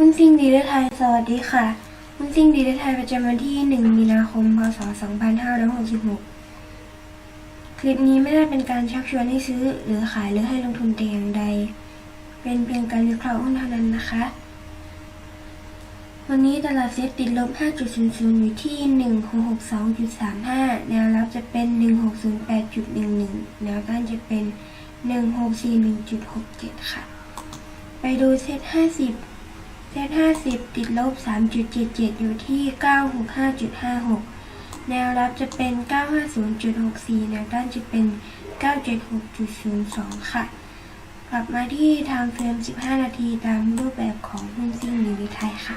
หุ้นซิ่งดีเดไทยสวัสดีค่ะ หุ้นซิ่งดีเดไทยประจำวันที่ 1 มีนาคม พศ 2566 คลิปนี้ไม่ได้เป็นการชักชวนให้ซื้อ หรือขายหรือให้ลงทุนแต่อย่างใด เป็นเพียงการวิเคราะห์หุ้นเท่านั้นนะคะ วันนี้ตลาดเซ็ตติดลบ 5.00 อยู่ที่ 1662.35 แนวรับจะเป็น 1608.11 แนวต้านจะเป็น 1641.67 ค่ะ ไปดูเซ็ต50 เซต50ติดลบ3.77อยู่ที่965.56แนวรับจะเป็น950.64แนวต้านจะเป็น976.02ค่ะ กลับมาที่ทางเฟรม15นาทีตามรูปแบบของหุ้นซิ่งดีวิไทยค่ะ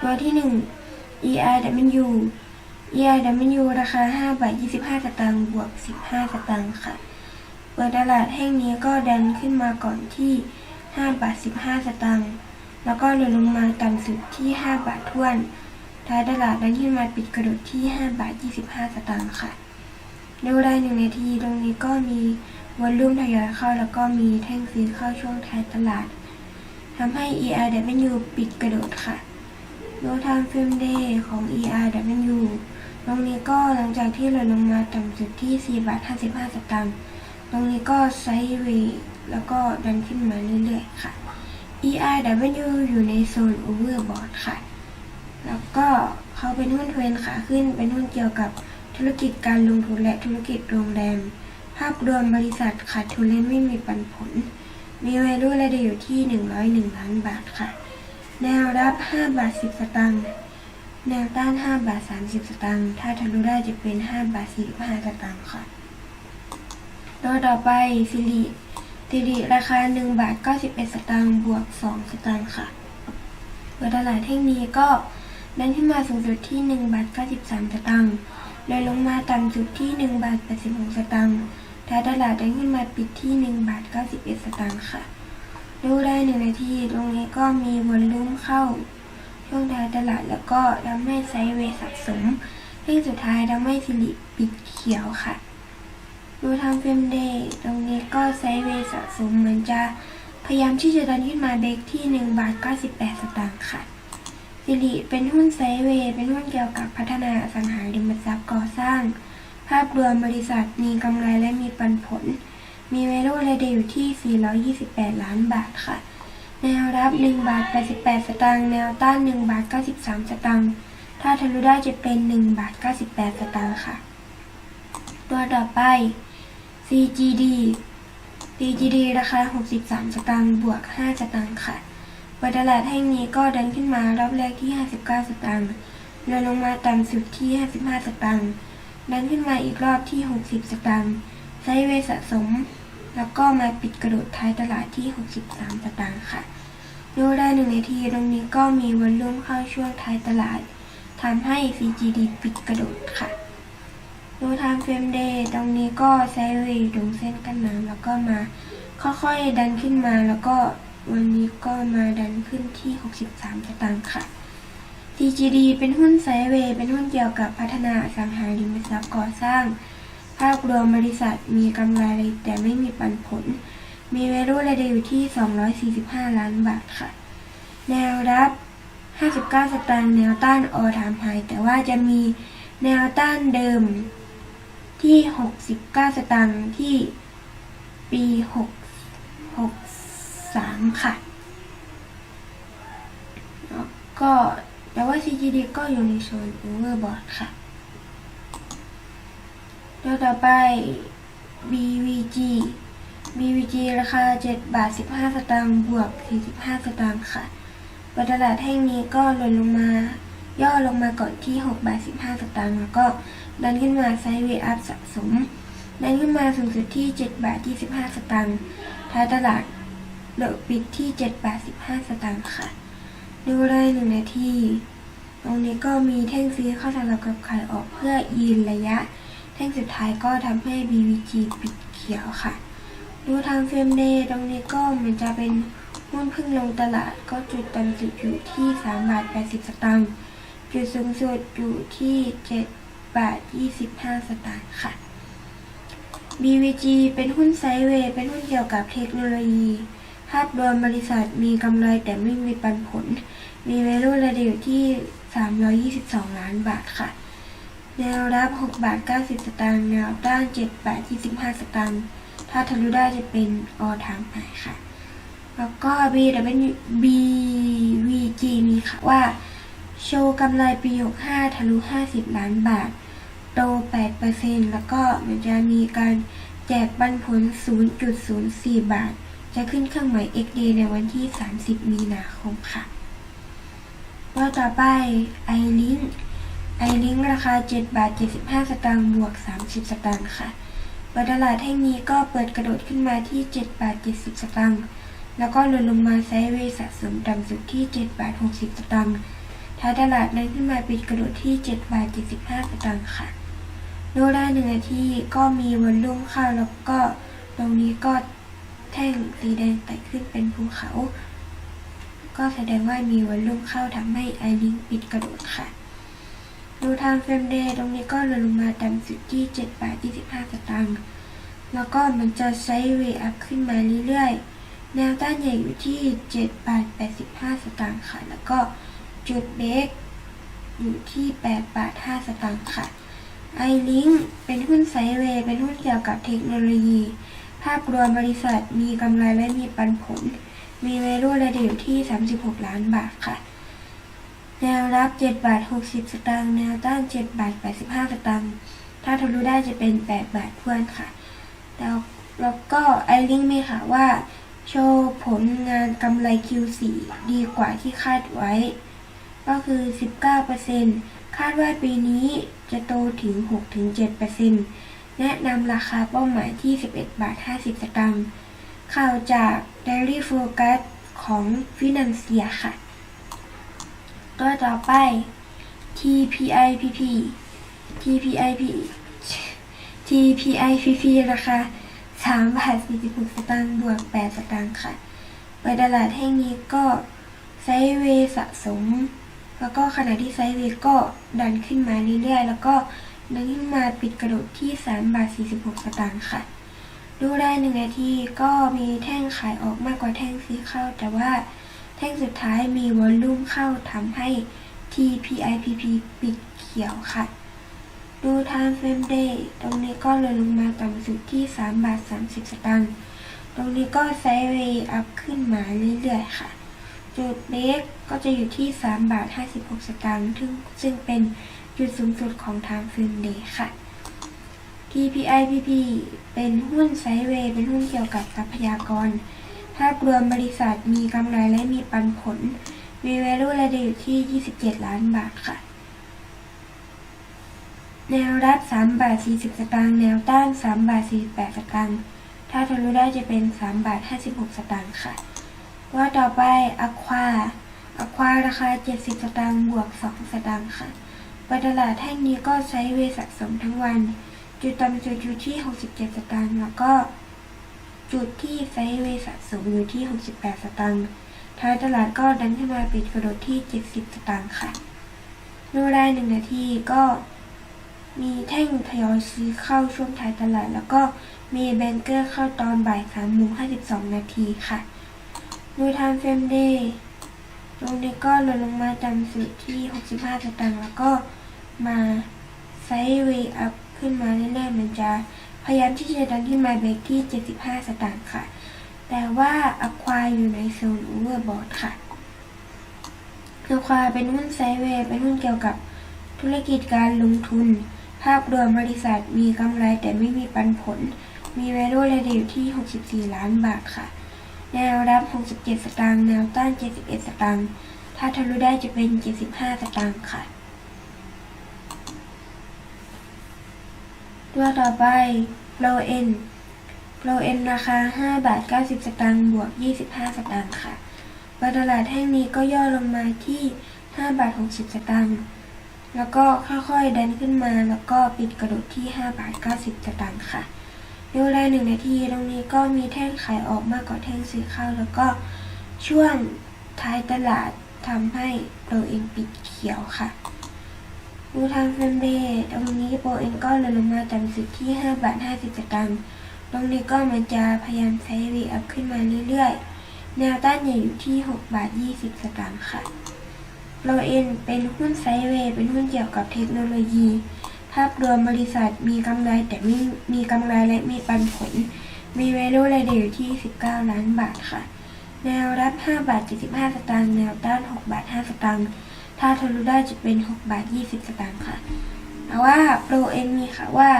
ตัวที่1 EIW EIW ราคา5บาท25สตางค์บวก 15สตางค์ค่ะ เปิดตลาดแห่งนี้ก็ดันขึ้นมาก่อนที่ 5บาท15 สตางค์แล้วก็ล่นลงมาต่ำสุดที่ 5 บาทท้วน ท้ายตลาดดันขึ้นมาปิดกระโดดที่ 5 บาท 25 สตางค์ค่ะดูได้หนึ่งนาทีตรงนี้ก็มีวอลลุ่มทยอยเข้า แล้วก็มีแท่งซื้อเข้าช่วงท้ายตลาดทำให้ ERW ปิดกระโดดค่ะดูทางฟิล์มเดย์ของ ERW ตรงนี้ก็หลังจากที่หล่นลงมาต่ำสุดที่ 4 บาท 55 สตางค์ ตรงนี้ก็ไซด์เวย์แล้วก็ดันขึ้นมาเรื่อยๆค่ะ ERW อยู่ในโซน Overbought ค่ะ แล้วก็เขาเป็นหุ้นเทรนขาขึ้น เป็นหุ้นเกี่ยวกับธุรกิจการลงทุนและธุรกิจโรงแรม ภาพรวมบริษัทขาดทุนและไม่มีปันผล มี value รายได้อยู่ที่ 101 ล้านบาทค่ะ แนวรับ 5 บาท 10 สตางค์ แนวต้าน 5 บาท 30 สตางค์ ถ้าทะลุได้จะเป็น 5 บาท 45 สตางค์ค่ะ ตัวต่อไปซิริซิริราคา1บาท91 สตางค์บวก 2 สตางค์ค่ะเปิดตลาดแห่งนี้ก็ดันขึ้นมาสูงสุดที่1บาท93 สตางค์เลยลงมาต่ำสุดที่1บาท86 สตางค์ท้ายตลาดไดันขึ้นมาปิดที่1บาท91 สตางค์ค่ะ ดูได้หนึ่งนาที ตรงนี้ก็มีวอลลุ่มเข้า ช่วงท้ายตลาดแล้วก็ทำให้ไซด์เวย์สะสมเลขสุดท้ายทำให้สิริปิดเขียวค่ะ ดูทางเฟรมเดย์ตรงนี้ก็ไซด์เวย์สะสมเหมือนจะพยายามที่จะดันขึ้นมาเบรกที่1บาท98 สตางค์ค่ะสิริเป็นหุ้นไซเวย์เป็นหุ้นเกี่ยวกับพัฒนาสังหาริมทรัพย์ก่อสร้าง ภาพรวมบริษัทมีกำไรและมีปันผล มีเวลูรายได้อยู่ที่ 428 ล้านบาทค่ะ แนวรับ 1 บาท 88 สตางค์แนวต้าน 1 บาท 93 สตางค์ถ้าทะลุได้จะเป็น 1 บาท 98 สตางค์ค่ะ ตัวต่อไป CGD CGD ราคา 63 สตางค์บวก 5 สตางค์ค่ะเปิดตลาดแห่งนี้ก็ดันขึ้นมารอบแรกที่ 59 สตางค์ลื่อนลงมาต่ำสุดที่ 55 สตางค์ดันขึ้นมาอีกรอบที่ 60 สตางค์ไซเวสะสม แล้วก็มาปิดกระโดดท้ายตลาดที่ 63 สตางค์ค่ะดูได้หนึ่งนาทีตรงนี้ก็มีวอลลุ่มเข้าช่วงท้ายตลาดทำให้ CGD ปิดกระโดดค่ะ ดูทางเฟรมเดย์ตรงนี้ก็ไซด์เวย์ตรงเส้นกันน้ำแล้วก็มา ค่อยๆดันขึ้นมาแล้วก็วันนี้ก็มาดันขึ้นที่ 63สตางค์ค่ะ CGD เป็นหุ้นไซเวย์เป็นหุ้นเกี่ยวกับพัฒนาสังหาริมทรัพย์ก่อสร้าง ภาพรวมบริษัทมีกำไรแต่ไม่มีปันผล มีเวลูรายได้อยู่ที่ 245 ล้านบาทค่ะ แนวรับ 59 สตางค์แนวต้านออทามไฮแต่ว่าจะมีแนวต้านเดิม ที่ 69 สตางค์ที่ปี 6 63 ค่ะแล้วก็แต่ว่า CGD ก็อยู่ในโซน Overbought ค่ะ ตัวต่อไป BVG BVG ราคา 7 บาท 15 สตางค์บวก 45 สตางค์ค่ะปตลาดแห่งนี้ก็หล่นลงมา ย่อลงมาก่อนที่ 6 บาท 15 สตางค์แล้วก็ ดันขึ้นมาไซด์เวย์อัพสะสม ดันขึ้นมาสูงสุดที่ 7 บาท 25 สตางค์ท้ายตลาดเลิกปิดที่ 7 บาท 15 สตางค์ค่ะ ดูเลยหนึ่งนาที ตรงนี้ก็มีแท่งซื้อเข้าสลับกับขายออกเพื่อยืนระยะ แท่งสุดท้ายก็ทำให้ BVG ปิดเขียวค่ะ ดูทางเฟรมเดย์ตรงนี้ก็มือนจะเป็นหุ้นพิ่งลงตลาดก็จุดต่ำสุดอยู่ที่3บาท80 สตางค์จุดสูงสุดอยู่ที่ 7 บาท 25 สตางค์ค่ะ BVG เป็นหุ้นไซด์เวย์ เป็นหุ้นเกี่ยวกับเทคโนโลยี ภาพรวมบริษัทมีกำไรแต่ไม่มีปันผล มี value ระดับอยู่ที่ 322 ล้านบาทค่ะ แนวรับ6บาท 90 สตางค์ แนวต้าน7บาท 25 สตางค์ ถ้าทะลุได้จะเป็น all time high ค่ะ แล้วก็ BW BVG มีค่ะว่า โชว์กำไรปี 65 ทะลุ 50 ล้านบาท โต 8%แล้วก็มันจะมีการแจกปันผล 0.04 บาท จะขึ้นเครื่องหมาย XD ในวันที่ 30 มีนาคมค่ะ ว่าต่อไป iLink iLink ราคา 7 บาท 75 สตางค์บวก 30 สตางค์ค่ะเปิดตลาดแห่งนี้ก็เปิดกระโดดขึ้นมาที่ 7 บาท 70 สตางค์ แล้วก็หล่นลงมาไซด์เวย์สะสมต่ำสุดที่ 7 บาท 60 สตางค์ท้ายตลาดนั้นขึ้นมาปิดกระโดดที่ 7 บาท 75 สตางค์ค่ะ ดูได้หนึ่งนาทีก็มีวันรุ่งเข้าแล้วก็ตรงนี้ก็แท่งสีแดงไต่ขึ้นเป็นภูเขา ก็แสดงว่ามีวันรุ่งเข้าทำให้ไอลิงปิดกระโดดค่ะดูทางเฟรมเดย์ตรงนี้ก็ลดลงมาต่ำสุดที่7บาท25สตางค์แล้วก็มันจะไซด์เวย์อัพขึ้นมาเรื่อยๆ แนวต้านใหญ่อยู่ที่7บาท85สตางค์ค่ะ แล้วก็จุดเบรกอยู่ที่8บาท5สตางค์ค่ะ ไอลิงเป็นหุ้นไซเวย์เป็นหุ้นเกี่ยวกับเทคโนโลยี ภาพรวมบริษัทมีกำไรและมีปันผล มีเวลูระดับอยู่ที่ 36 ล้านบาทค่ะ แนวรับ7บาท60 สตางค์แนวต้าน7บาท85 สตางค์ถ้าทะลุได้จะเป็น 8 บาททวนค่ะ แล้วแล้วก็ไอลิงมีค่ะว่า โชว์ผลงานกำไร Q4 ดีกว่าที่คาดไว้ ก็คือ 19% คาดว่าปีนี้จะโตถึง 6-7%แนะนำราคาเป้าหมายที่ 11 บาท 50 สตางค์ ข่าวจาก Daily Focus ของ Financier ค่ะ ตัวต่อไป TPIPP TPIP TPIPP ราคา3บาท46 สตางค์บวก 8 สตางค์ค่ะเปิดตลาดแห่งนี้ก็ไซเวสะสม แล้วก็ขณะที่ไซด์เวย์ก็ดันขึ้นมาเรื่อยๆ แล้วก็ดันขึ้นมาปิดกระโดดที่ 3 บาท 46 สตางค์ค่ะ ดูได้หนึ่งนาทีก็มีแท่งขายออกมากกว่าแท่งซื้อเข้า แต่ว่าแท่งสุดท้ายมีวอลลุ่มเข้าทำให้ TPIPP ปิดเขียวค่ะ ดูทางเฟรมเดย์ตรงนี้ก็เลยลงมาต่ำสุดที่ 3 บาท 30 สตางค์ ตรงนี้ก็ไซด์เวย์อัพขึ้นมาเรื่อยๆค่ะ จุดเบรกก็จะอยู่ที่ 3 บาท 56 สตางค์ซึ่งซึ่งเป็นจุดสูงสุดของทางฟรมเดย์ค่ะ TPIPP เป็นหุ้นไซเวย์เป็นหุ้นเกี่ยวกับทรัพยากรภาพรวมบริษัทมีกำไรและมีปันผล มี value ระดับอยู่ที่ 27 ล้านบาทค่ะแนวรับ3บาท40 สตางค์แนวต้าน3บาท48 สตางค์ถ้าทะลุได้จะเป็น3บาท56 สตางค์ค่ะ ว่าต่อไป Aqua Aqua ราคา 70 สตางค์บวก 2 สตางค์ค่ะปตลาดแท่งนี้ก็ใช้เวสะสมทั้งวัน จุดต่ำสุดอยู่ที่ 67 สตางค์แล้วก็จุดที่ไซด์เวย์สะสมอยู่ที่ 68 สตางค์ ท้ายตลาดก็ดันขึ้นมาปิดกระโดดที่ 70 สตางค์ค่ะดูได้หนึ่งนาทีก็มีแท่งทยอยซื้อเข้าช่วงท้ายตลาด แล้วก็มีแบงเกอร์เข้าตอนบ่าย3โมง52 นาทีค่ะ ดูทางเฟรมเดย์ตรงนี้ก็ลดลงมาต่ำสุดที่ 65สตางค์แล้วก็มาไซด์เวย์อัพขึ้นมาเรื่อยๆมันจะพยายามที่จะดันขึ้นมาเบรกที่ 75 สตางค์ค่ะ แต่ว่าอควาอยู่ในโซนโอเวอร์บอทค่ะอควาเป็นหุ้นไซด์เวย์เป็นหุ้นเกี่ยวกับธุรกิจการลงทุน ภาพรวมบริษัทมีกำไรแต่ไม่มีปันผล มี value รดับอยู่ที่ 64 ล้านบาทค่ะ แนวรับ 67 สตางค์ แนวต้าน 71 สตางค์ ถ้าทะลุได้จะเป็น 75 สตางค์ค่ะ ตัวต่อไป Pro N Pro N ราคา 5 บาท 90 สตางค์ บวก 25 สตางค์ค่ะเปิดตลาดแท่งนี้ก็ย่อลงมาที่ 5 บาท 60 สตางค์ แล้วก็ค่อยๆ ดันขึ้นมา แล้วก็ปิดกระโดดที่ 5 บาท 90 สตางค์ค่ะ ดูได้หนึ่งนาที ตรงนี้ก็มีแท่งขายออกมากกว่าแท่งซื้อเข้า แล้วก็ช่วงท้ายตลาดทำให้โปรเอ็นปิดเขียวค่ะ ดูทางเฟรมเดตรงนี้โปรเอ็นก็ลดลงมาต่ำสุดที่5บาท50สตางค์ตรงนี้ก็มันจะพยายามไซด์เวย์อัพขึ้นมาเรื่อยๆ แนวต้านใหญ่อยู่ที่6บาท20สตางค์ค่ะโลเอ็นเป็นหุ้นไซด์เวย์เป็นหุ้นเกี่ยวกับเทคโนโลยี ภาพรวมบริษัทมีกำไรแต่ไม่มีกำไรและมีปันผล มี value รายเดอยู่ที่ 19 ล้านบาทค่ะ แนวรับ 5 บาท 75 สตางค์ แนวต้าน 6 บาท 5 สตางค์ ถ้าทะลุได้จะเป็น 6 บาท 20 สตางค์ค่ะ แต่ว่าโปรเอ็นมีค่ะว่า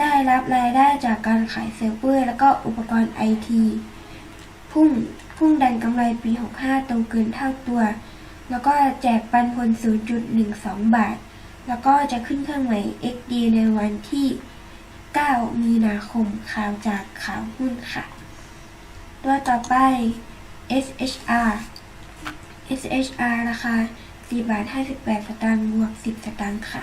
ได้รับรายได้จากการขายเซิร์ฟเวอร์แล้วก็อุปกรณ์ไอทีพุ่งพุ่งดันกำไรปี 65โตเกินเท่าตัว แล้วก็แจกปันผล 0.12 บาท แล้วก็จะขึ้นเครื่องหมาย XD ในวันที่ 9 มีนาคมข่าวจากข่าวหุ้นค่ะ ตัวต่อไป SHR SHR ราคา4บาท58 สตางค์บวก 10 สตางค์ค่ะ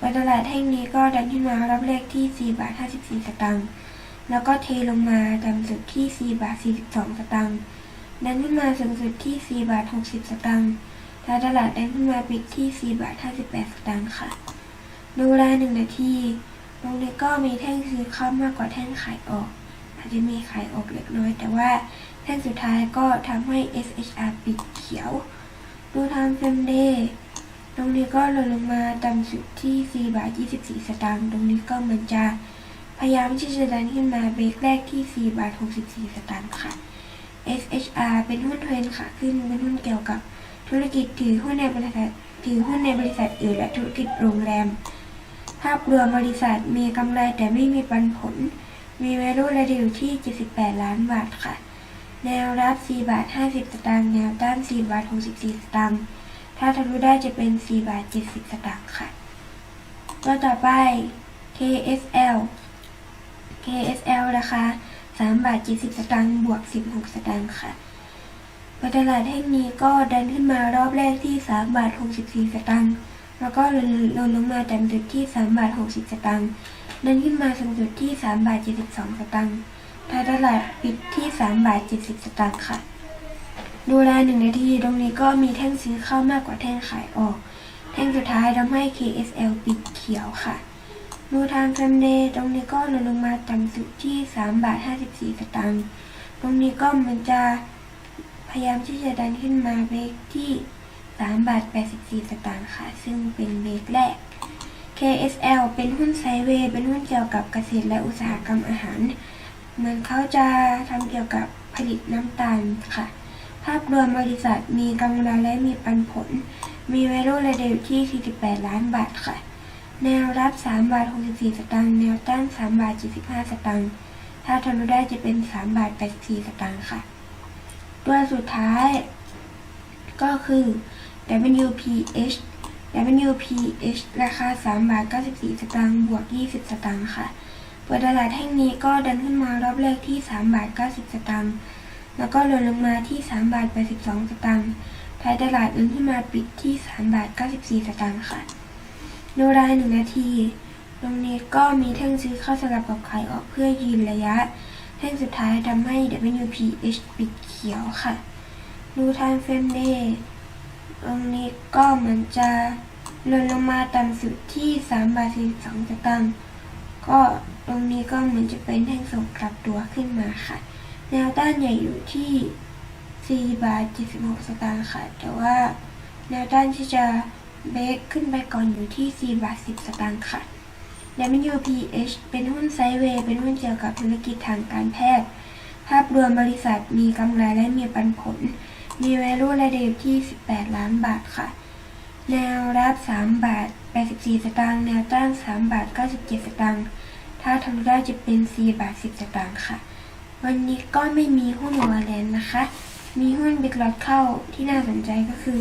วันตลาดแห่งนี้ก็ดันขึ้นมารอบแรกที่ 4 บาท 54 สตางค์ แล้วก็เทลงมาต่ำสุดที่ 4 บาท 42 สตางค์ ดันขึ้นมาสูงสุดที่ 4 บาท 60 สตางค์ ทาตลาดดันขึ้นมาปิดที่ 4 บาท 58 สตางค์ค่ะ ดูรายหนึ่งนาทีตรงนี้ก็มีแท่งซื้อเข้ามากกว่าแท่งขายออก อาจจะมีขายออกเล็กน้อย แต่ว่าแท่งสุดท้ายก็ทำให้ SHR ปิดเขียว ดูทางเฟมเดย์ตรงนี้ก็ลดลงมาต่ำสุดที่ 4 บาท 24 สตางค์ ตรงนี้ก็เหมือนจะพยายามที่จะดันขึ้นมาเบรกแรกที่ 4 บาท 64 สตางค์ค่ะ SHR เป็นหุ้นเทรนขาขึ้น เป็นหุ้นเกี่ยวกับ ธุรกิจถือหุ้นในบริษัทถือหุ้นในบริษัทอื่นและธุรกิจโรงแรม ภาพรวมบริษัทมีกำไรแต่ไม่มีปันผล มี value ระดิวที่ 78 ล้านบาทค่ะ แนวรับ 4 บาท 50 สตางค์ แนวต้าน 4 บาท 64 สตางค์ ถ้าทะลุได้จะเป็น 4 บาท 70 สตางค์ค่ะ ตัวต่อไป KSL KSL ราคา3บาท70 สตางค์ บวก 16 สตางค์ค่ะ บตลาดแห่งนี้ก็ดันขึ้นมารอบแรกที่3บาท64 สตางค์ แล้วก็ลดลงลงมาต่ำสุดที่3บาท60 สตางค์ ดันขึ้นมาสูงสุดที่3บาท72 สตางค์ท้ายตลาดปิดที่3บาท70 สตางค์ค่ะ ดูแลหนึ่งนาทีตรงนี้ก็มีแท่งซื้อเข้ามากกว่าแท่งขายออก แท่งสุดท้ายทำให้ KSL ปิดเขียวค่ะดูทางซันเดย์ตรงนี้ก็ลดลงมาต่ำสุดที่3บาท54 สตางค์ ตรงนี้ก็มันจะ พยายามที่จะดันขึ้นมาเบรกที่ 3 บาท 84 สตางค์ค่ะ ซึ่งเป็นเบรกแรก KSL เป็นหุ้นไซเวย์เป็นหุ้นเกี่ยวกับเกษตรและอุตสาหกรรมอาหาร เหมือนเขาจะทำเกี่ยวกับผลิตน้ำตาลค่ะ ภาพรวมบริษัทมีกำไรและมีปันผล มี value ระดับที่ 48 ล้านบาทค่ะ แนวรับ3บาท64 สตางค์ แนวต้าน3บาท75 สตางค์ ถ้าทะลุได้จะเป็น3บาท84 สตางค์ค่ะ ตัวสุดท้ายก็คือ WPH WPH ราคา3บาท94 สตางค์บวก 20 สตางค์ค่ะ เปิดตลาดแห่งนี้ก็ดันขึ้นมารอบแรกที่3บาท90 สตางค์ แล้วก็ลดลงมาที่3บาท82 สตางค์ ท้ายตลาดดันขึ้นมาปิดที่3บาท94 สตางค์ค่ะ ดูรายหนึ่งนาที ตรงนี้ก็มีแท่งซื้อเข้าสลับกับขายออกเพื่อยืนระยะ แท่งสุดท้ายทำให้ WPH ปิดเขียวค่ะ ดูทางเฟรมเดย์ตรงนี้ก็เหมือนจะลดลงมาต่ำสุดที่3บาท42สตางค์ก็ตรงนี้ก็เหมือนจะเป็นแท่งส่งกลับตัวขึ้นมาค่ะ แนวต้านใหญ่อยู่ที่4บาท76สตางค์ค่ะ แต่ว่าแนวต้านที่จะเบรกขึ้นไปก่อนอยู่ที่4บาท10สตางค์ค่ะ WPH เป็นหุ้นไซเวย์เป็นหุ้นเกี่ยวกับธุรกิจทางการแพทย์ ภาพรวมบริษัทมีกำไรและมีปันผล มี value ระดับที่ 18 ล้านบาทค่ะ แนวรับ 3 บาท 84 สตางค์ แนวต้าน 3 บาท 97 สตางค์ ถ้าทำได้จะเป็น 4 บาท 10 สตางค์ค่ะ วันนี้ก็ไม่มีหุ้นวอลเลนนะคะ มีหุ้นบิ๊กลอตเข้าที่น่าสนใจก็คือ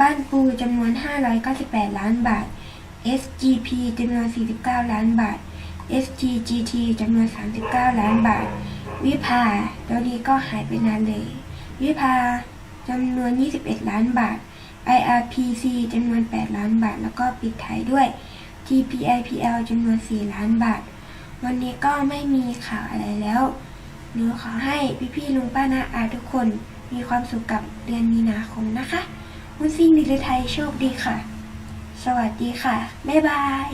บ้านปูจำนวน 598 ล้านบาท SGP จำนวน 49 ล้านบาท STGT จำนวน 39 ล้านบาท วิภาแล้วนี้ก็หายไปนานเลย วิภาจำนวน 21 ล้านบาท IRPC จำนวน 8 ล้านบาท แล้วก็ปิดท้ายด้วย TPIPL จำนวน 4 ล้านบาท วันนี้ก็ไม่มีข่าวอะไรแล้วหนูขอให้พี่ๆลุงป้านาอาทุกคนมีความสุขกับเดือนมีนาคมนะคะหุ้นซิ่งดิลไทยโชคดีค่ะ สวัสดีค่ะ บ๊ายบาย